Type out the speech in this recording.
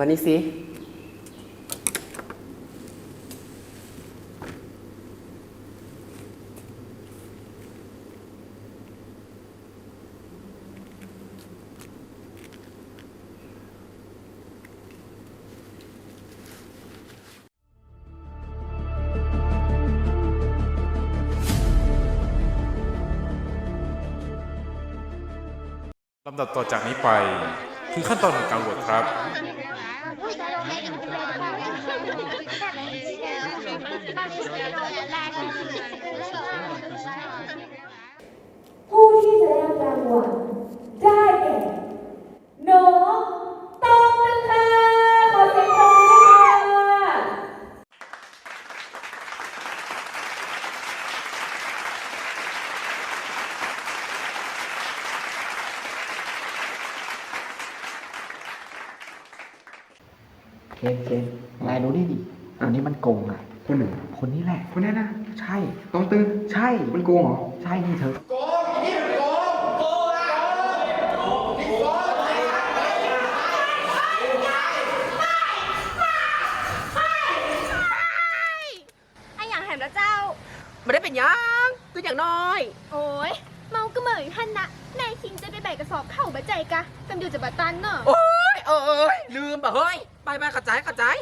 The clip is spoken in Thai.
มานี่สิ ลำดับต่อจากนี้ไป คือขั้นตอนของการโหวตครับ ผู้ที่จะได้รับรางวัลได้แก่น้องตองนึงค่ะ ขอเสียงปรบมือด้วยค่ะ เคนเคนนายดูนี่ดิคนนี้มันโกงอะ คนไหนคนนี้แหละ คนนี้นะ ใช่ ต้องตึง ใช่ มันโกงเหรอ ใช่นี่เธอไอ้อย่างแหมละเจ้าไม่ได้เป็นหยังก็อย่างน้อย โอ้ยเมาก็เหมยท่านนะนายคิงจะไปแบกกระสอบเข้าบะใจกะกำเดียวจะบะตันเนอะ เออเออลืมป่ะเฮ้ย ไปไปกระจายกระจาย